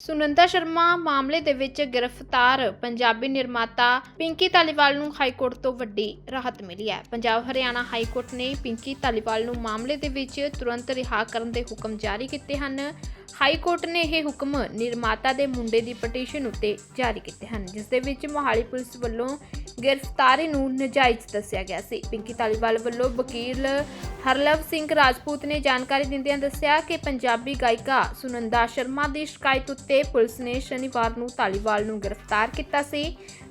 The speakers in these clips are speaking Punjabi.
ਸੁਨੰਦਾ ਸ਼ਰਮਾ ਮਾਮਲੇ ਦੇ ਵਿੱਚ ਗ੍ਰਿਫਤਾਰ ਪੰਜਾਬੀ ਨਿਰਮਾਤਾ ਪਿੰਕੀ ਧਾਲੀਵਾਲ ਨੂੰ ਹਾਈ ਕੋਰਟ ਤੋਂ ਵੱਡੀ ਰਾਹਤ ਮਿਲੀ ਹੈ। ਪੰਜਾਬ ਹਰਿਆਣਾ ਹਾਈ ਕੋਰਟ ਨੇ ਪਿੰਕੀ ਧਾਲੀਵਾਲ ਨੂੰ ਮਾਮਲੇ ਦੇ ਵਿੱਚ ਤੁਰੰਤ ਰਿਹਾ ਕਰਨ ਦੇ ਹੁਕਮ ਜਾਰੀ ਕੀਤੇ ਹਨ। ਹਾਈ ਕੋਰਟ ਨੇ ਇਹ ਹੁਕਮ ਨਿਰਮਾਤਾ ਦੇ ਮੁੰਡੇ ਦੀ ਪਟੀਸ਼ਨ ਉੱਤੇ ਜਾਰੀ ਕੀਤੇ ਹਨ, ਜਿਸ ਦੇ ਵਿੱਚ ਮੋਹਾਲੀ ਪੁਲਿਸ ਵੱਲੋਂ ਗ੍ਰਿਫਤਾਰੀ ਨੂੰ ਨਜਾਇਜ਼ ਦੱਸਿਆ ਗਿਆ ਸੀ। ਪਿੰਕੀ ਧਾਲੀਵਾਲ ਵੱਲੋਂ ਵਕੀਲ ਹਰਲਵ ਸਿੰਘ ਰਾਜਪੂਤ ਨੇ ਜਾਣਕਾਰੀ ਦਿੰਦਿਆਂ ਦੱਸਿਆ ਕਿ ਪੰਜਾਬੀ ਗਾਇਕਾ ਸੁਨੰਦਾ ਸ਼ਰਮਾ ਦੀ ਸ਼ਿਕਾਇਤ ਉੱਤੇ ਪੁਲਿਸ ਨੇ ਸ਼ਨੀਵਾਰ ਨੂੰ ਧਾਲੀਵਾਲ ਨੂੰ ਗ੍ਰਿਫਤਾਰ ਕੀਤਾ ਸੀ।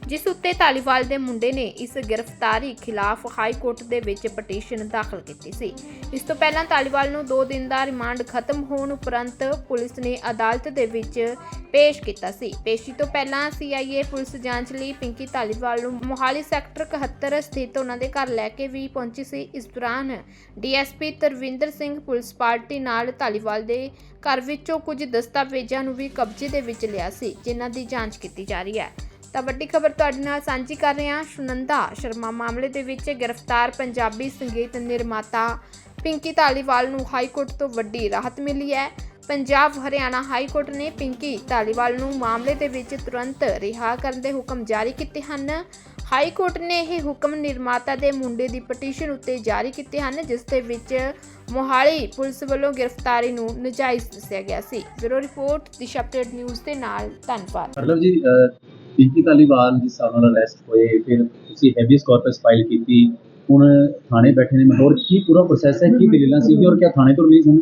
ਜਿਸ ਉੱਤੇ ਧਾਲੀਵਾਲ ਦੇ ਮੁੰਡੇ ਨੇ ਇਸ ਗ੍ਰਿਫਤਾਰੀ ਖਿਲਾਫ ਹਾਈ ਕੋਰਟ ਦੇ ਵਿੱਚ ਪਟੀਸ਼ਨ ਦਾਖਲ ਕੀਤੀ ਸੀ। ਇਸ ਤੋਂ ਪਹਿਲਾਂ ਧਾਲੀਵਾਲ ਨੂੰ 2 ਦਿਨ ਦਾ ਰਿਮਾਂਡ ਖਤਮ ਹੋਣ ਉਪਰੰਤ ਪੁਲਿਸ ਨੇ ਅਦਾਲਤ ਦੇ ਵਿੱਚ ਪੇਸ਼ ਕੀਤਾ ਸੀ। ਪੇਸ਼ੀ ਤੋਂ ਪਹਿਲਾਂ ਸੀਆਈਏ ਪੁਲਿਸ ਜਾਂਚ ਲਈ ਪਿੰਕੀ ਧਾਲੀਵਾਲ ਨੂੰ ਮੋਹਾਲੀ ਸੈਕਟਰ 71 ਸਥਿਤ ਉਹਨਾਂ ਦੇ ਘਰ ਲੈ ਕੇ ਵੀ ਪਹੁੰਚੀ ਸੀ। ਇਸ ਦੌਰਾਨ D S P Tarvinder Singh police party ਨਾਲ ਧਾਲੀਵਾਲ ਦੇ ਘਰ ਵਿੱਚੋਂ ਕੁਝ ਦਸਤਾਵੇਜ਼ਾਂ ਨੂੰ ਵੀ ਕਬਜ਼ੇ ਦੇ ਵਿੱਚ ਲਿਆ ਸੀ, ਜਿਨ੍ਹਾਂ ਦੀ ਜਾਂਚ ਕੀਤੀ ਜਾ ਰਹੀ ਹੈ। ਤਾਂ ਵੱਡੀ ਖਬਰ ਤੁਹਾਡੇ ਨਾਲ ਸਾਂਝੀ ਕਰ ਰਹੇ ਹਾਂ। ਸੁਨੰਦਾ ਸ਼ਰਮਾ ਮਾਮਲੇ ਦੇ ਵਿੱਚ ਗ੍ਰਿਫਤਾਰ ਪੰਜਾਬੀ ਸੰਗੀਤ ਨਿਰਮਾਤਾ ਪਿੰਕੀ ਧਾਲੀਵਾਲ ਨੂੰ ਹਾਈ ਕੋਰਟ ਤੋਂ ਵੱਡੀ ਰਾਹਤ ਮਿਲੀ ਹੈ। ਪੰਜਾਬ ਹਰਿਆਣਾ ਹਾਈ ਕੋਰਟ ਨੇ ਪਿੰਕੀ ਧਾਲੀਵਾਲ ਨੂੰ ਮਾਮਲੇ ਦੇ ਵਿੱਚ ਤੁਰੰਤ ਰਿਹਾ ਕਰਨ ਦੇ ਹੁਕਮ ਜਾਰੀ ਕੀਤੇ ਹਨ। ਹਾਈ ਕੋਰਟ ਨੇ ਇਹ ਹੁਕਮ ਨਿਰਮਾਤਾ ਦੇ ਮੁੰਡੇ ਦੀ ਪਟੀਸ਼ਨ ਉੱਤੇ ਜਾਰੀ ਕੀਤੇ ਹਨ, ਜਿਸ ਦੇ ਵਿੱਚ ਮੋਹਾਲੀ ਪੁਲਿਸ ਵੱਲੋਂ ਗ੍ਰਿਫਤਾਰੀ ਨੂੰ ਨਜਾਇਜ਼ ਦੱਸਿਆ ਗਿਆ ਸੀ। Bureau report, Disha update news ਦੇ ਨਾਲ ਧੰਨਵਾਦ। ਮਤਲਬ ਜੀ ਪਿੰਕੀ ਧਾਲੀਵਾਲ ਜਿਸ ਹਿਸਾਬ ਨਾਲ ਅਰੈਸਟ ਹੋਏ, ਫਿਰ ਤੁਸੀਂ ਹੈਵੀਅਸ ਕਾਰਪਸ ਫਾਈਲ ਕੀਤੀ, ਹੁਣ ਥਾਣੇ ਬੈਠੇ ਨੇ, ਮਤਲਬ ਕੀ ਪੂਰਾ ਪ੍ਰੋਸੈਸ ਹੈ, ਕੀ ਦਲੀਲਾਂ ਸੀ ਔਰ ਕਿਆ ਥਾਣੇ ਤੋਂ ਰਿਲੀਜ਼ ਹੋਣ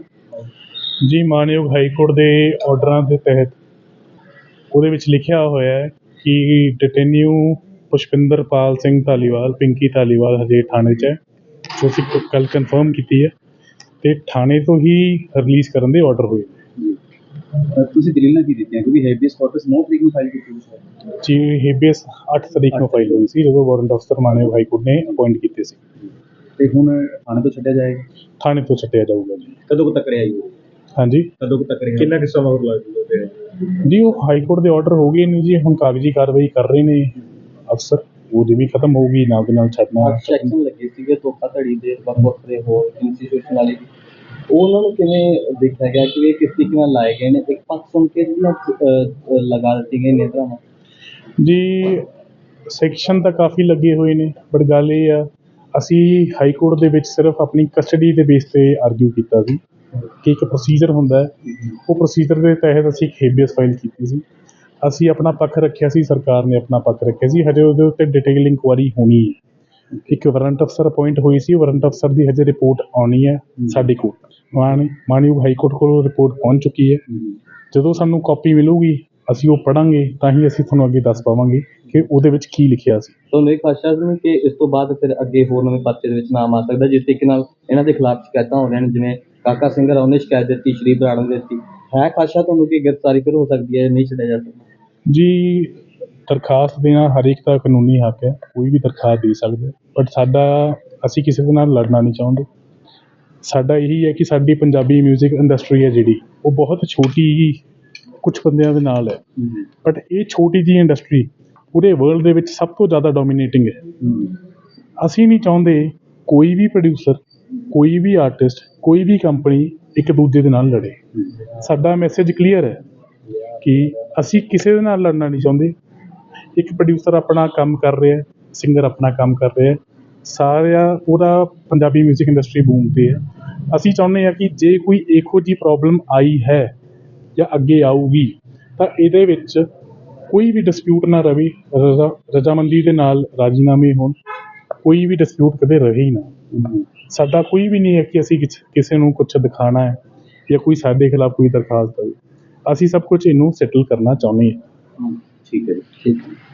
ਜੀ, ਮਾਨਯੋਗ ਹਾਈ ਕੋਰਟ ਦੇ ਆਰਡਰਾਂ ਦੇ ਤਹਿਤ ਉਹਦੇ ਵਿੱਚ ਲਿਖਿਆ ਹੋਇਆ ਹੈ ਕਿ ਡਿਟੇਨਿਊ ਪੁਸ਼ਪਿੰਦਰਪਾਲ ਸਿੰਘ ਧਾਲੀਵਾਲ, ਪਿੰਕੀ ਧਾਲੀਵਾਲ ਹਜੇ ਥਾਣੇ 'ਚ ਹੈ, ਜੋ ਅਸੀਂ ਕੱਲ ਕਨਫਰਮ ਕੀਤੀ ਹੈ ਤੇ ਥਾਣੇ ਤੋਂ ਹੀ ਰਿਲੀਜ਼ ਕਰਨ ਦੇ ਆਰਡਰ ਹੋਏ ਤੁਸੀਂ ਦਲੀਲਾਂ ਕੀ ਦਿੱਤੀਆਂ? ਕਿਉਂਕਿ ਹੈਵੀਅਸ ਕਾਰਪਸ 9 ਤਰੀਕ ਨੂੰ ਫਾਈਲ ਕੀਤੀ ਸੀ। ਜੀ ਹੇਬੀਅਸ 8 ਤਰੀਕ ਨੂੰ ਫਾਈਲ ਹੋਈ ਸੀ ਜਦੋਂ ਵਾਰੰਟ ਅਫਸਰ ਮਾਨਯੋਗ ਹਾਈ ਕੋਰਟ ਨੇ ਅਪਾਇੰਟ ਕੀਤੇ ਸੀ। ਤੇ ਹੁਣ ਥਾਣੇ ਤੋਂ ਛੱਡਿਆ ਜਾਏਗਾ? ਥਾਣੇ ਤੋਂ ਛੱਡਿਆ ਜਾਊਗਾ ਜੀ। ਕਦੋਂ ਤੱਕ ਰਿਹਾ ਹਾਂਜੀ? ਕਦੋਂ ਤੱਕ ਰਿਹਾ? ਕਿੰਨਾ ਕਿ ਸਮਾਂ ਹੋਰ ਲੱਗ ਜੂਗਾ ਜੀ ਉਹ ਹਾਈ ਕੋਰਟ ਦੇ ਆਰਡਰ ਹੋ ਗਏ ਨੇ ਜੀ ਹੁਣ ਕਾਗਜ਼ੀ ਕਾਰਵਾਈ ਕਰ ਰਹੇ ਨੇ ਅਫਸਰ। ਉਹਦੀ ਵੀ ਖਤਮ ਹੋਊਗੀ ਨਾਲ ਦੇ ਨਾਲ ਛੱਡਣਾ। ਸੈਕਸ਼ਨ ਲੱਗੇ ਸੀਗੇ ਤੋਖਾ ਧੜੀ ਦੇ ਵੱਖ ਵੱਖ ਦੇ ਹੋਰ ਇੰਸਟੀਟਿਊਸ਼ਨ ਵਾਲੇ ਵੀ। ਉਹਨਾਂ ਨੂੰ ਕਿਵੇਂ ਦੇਖਿਆ ਗਿਆ ਕਿ ਇਹ ਕਿਸ ਤਰੀਕੇ ਨਾਲ ਲਾਏ ਗਏ ਨੇ? ਇੱਕ ਪੱਖ ਸੁਣ ਕੇ ਜਿਹੜੀਆਂ ਲਗਾ ਦਿੱਤੀ ਗਈ ਨੇ ਤਰ੍ਹਾਂ ਜੀ ਸੈਕਸ਼ਨ ਤਾਂ ਕਾਫੀ ਲੱਗੇ ਹੋਏ ਨੇ ਬਟ ਗੱਲ ਇਹ ਆ, ਅਸੀਂ ਹਾਈ ਕੋਰਟ ਦੇ ਵਿੱਚ ਸਿਰਫ ਆਪਣੀ ਕਸਟਡੀ ਦੇ ਬੇਸ ਤੇ ਆਰਗੂ ਕੀਤਾ ਸੀ ਕਿ ਇੱਕ ਪ੍ਰੋਸੀਜਰ ਹੁੰਦਾ ਹੈ। ਉਹ ਪ੍ਰੋਸੀਜਰ ਦੇ ਤਹਿਤ ਅਸੀਂ ਇੱਕ ਹੇਬੀਅਸ ਫਾਈਲ ਕੀਤੀ ਸੀ। ਅਸੀਂ ਆਪਣਾ ਪੱਖ ਰੱਖਿਆ ਸੀ, ਸਰਕਾਰ ਨੇ ਆਪਣਾ ਪੱਖ ਰੱਖਿਆ ਸੀ। ਹਜੇ ਉਹਦੇ ਉੱਤੇ ਡਿਟੇਲ ਇਨਕੁਆਰੀ ਹੋਣੀ ਹੈ। ਇੱਕ ਵਾਰੰਟ ਅਫਸਰ ਅਪਾਇੰਟ ਹੋਈ ਸੀ ਵਾਰੰਟ ਅਫਸਰ ਦੀ ਹਜੇ ਰਿਪੋਰਟ ਆਉਣੀ ਹੈ ਸਾਡੇ ਕੋਲ ਮਾਨ ਮਾਨਯੋਗ ਹਾਈ ਕੋਰਟ ਕੋਲ ਰਿਪੋਰਟ ਪਹੁੰਚ ਚੁੱਕੀ ਹੈ। ਜਦੋਂ ਸਾਨੂੰ ਕਾਪੀ ਮਿਲੂਗੀ ਅਸੀਂ ਉਹ ਪੜਾਂਗੇ ਤਾਂ ਹੀ ਅਸੀਂ ਤੁਹਾਨੂੰ ਅੱਗੇ ਦੱਸ ਪਾਵਾਂਗੇ ਕਿ ਉਹਦੇ ਵਿੱਚ ਕੀ ਲਿਖਿਆ ਸੀ। ਤੁਹਾਨੂੰ ਇੱਕ ਆਸ਼ਾ ਸੀ ਕਿ ਇਸ ਤੋਂ ਬਾਅਦ ਫਿਰ ਅੱਗੇ ਹੋਰ ਨਵੇਂ ਪਰਚੇ ਦੇ ਵਿੱਚ ਨਾਮ ਆ ਸਕਦਾ ਜਿਸ ਤਰੀਕੇ ਨਾਲ ਇਹਨਾਂ ਦੇ ਖਿਲਾਫ ਸ਼ਿਕਾਇਤਾਂ ਹੋ ਰਹੀਆਂ ਨੇ ਜਿਵੇਂ ਕਾਕਾ ਸਿੰਘ ਰਾਓ ਨੇ ਸ਼ਿਕਾਇਤ ਦਿੱਤੀ ਸ਼੍ਰੀ ਬਰਾੜ ਨੇ ਦਿੱਤੀ। ਹੈ ਖਾਸ਼ਾ ਤੁਹਾਨੂੰ ਕਿ ਗ੍ਰਿਫਤਾਰੀ ਫਿਰ ਹੋ ਸਕਦੀ ਹੈ ਨਹੀਂ ਛੱਡਿਆ ਜਾ ਸਕਦਾ? ਜੀ ਦਰਖਾਸਤ ਦੇਣਾ ਹਰ ਇੱਕ ਦਾ ਕਾਨੂੰਨੀ ਹੱਕ ਹੈ, ਕੋਈ ਵੀ ਦਰਖਾਸਤ ਦੇ ਸਕਦਾ। ਬਟ ਸਾਡਾ, ਅਸੀਂ ਕਿਸੇ ਦੇ ਨਾਲ ਲੜਨਾ ਨਹੀਂ ਚਾਹੁੰਦੇ। ਸਾਡਾ ਇਹੀ ਹੈ ਕਿ ਸਾਡੀ ਪੰਜਾਬੀ ਮਿਊਜ਼ਿਕ ਇੰਡਸਟਰੀ ਹੈ ਜਿਹੜੀ, ਉਹ ਬਹੁਤ ਛੋਟੀ ਹੀ ਕੁਝ ਬੰਦਿਆਂ ਦੇ ਨਾਲ ਹੈ। ਬਟ ਇਹ ਛੋਟੀ ਜਿਹੀ ਇੰਡਸਟਰੀ ਪੂਰੇ ਵਰਲਡ ਦੇ ਵਿੱਚ ਸਭ ਤੋਂ ਜ਼ਿਆਦਾ ਡੋਮੀਨੇਟਿੰਗ ਹੈ। ਅਸੀਂ ਨਹੀਂ ਚਾਹੁੰਦੇ ਕੋਈ ਵੀ ਪ੍ਰੋਡਿਊਸਰ ਕੋਈ ਵੀ ਆਰਟਿਸਟ ਕੋਈ ਵੀ ਕੰਪਨੀ ਇੱਕ ਦੂਜੇ ਦੇ ਨਾਲ ਲੜੇ। ਸਾਡਾ ਮੈਸੇਜ ਕਲੀਅਰ ਹੈ ਕਿ ਅਸੀਂ ਕਿਸੇ ਦੇ ਨਾਲ ਲੜਨਾ ਨਹੀਂ ਚਾਹੁੰਦੇ। ਇੱਕ ਪ੍ਰੋਡਿਊਸਰ ਆਪਣਾ ਕੰਮ ਕਰ ਰਿਹਾ ਸਿੰਗਰ ਆਪਣਾ ਕੰਮ ਕਰ ਰਿਹਾ ਹੈ। ਸਾਰਿਆ, ਉਹਦਾ ਪੰਜਾਬੀ ਮਿਊਜ਼ਿਕ ਇੰਡਸਟਰੀ ਬੂਮ ਤੇ ਹੈ। ਅਸੀਂ ਚਾਹੁੰਦੇ ਹਾਂ ਕਿ ਜੇ ਕੋਈ ਇਹੋ ਜਿਹੀ ਪ੍ਰੋਬਲਮ ਆਈ ਹੈ ਜਾਂ ਅੱਗੇ ਆਊਗੀ, ਤਾਂ ਇਹਦੇ ਵਿੱਚ ਕੋਈ ਵੀ ਡਿਸਪਿਊਟ ਨਾ ਰਵੇ, ਰਜ਼ਾ, ਰਜ਼ਾਮੰਦੀ ਦੇ ਨਾਲ ਰਾਜੀਨਾਮੇ ਹੋਣ। ਕੋਈ ਵੀ ਡਿਸਪਿਊਟ ਕਦੇ ਰਹੇ ਹੀ ਨਾ। ਸਾਡਾ ਕੋਈ ਵੀ ਨਹੀਂ ਹੈ ਕਿ ਅਸੀਂ ਕਿਸ- ਕਿਸੇ ਨੂੰ ਕੁਝ ਦਿਖਾਣਾ ਹੈ ਜਾਂ ਕੋਈ ਸਾਡੇ ਖਿਲਾਫ ਕੋਈ ਦਰਖਾਸਤ ਦੇਵੇ ਅਸੀਂ ਸਭ ਕੁਝ ਇਹਨੂੰ ਸੈਟਲ ਕਰਨਾ ਚਾਹੁੰਦੇ ਹਾਂ। ਠੀਕ ਹੈ ਜੀ, ਠੀਕ ਹੈ।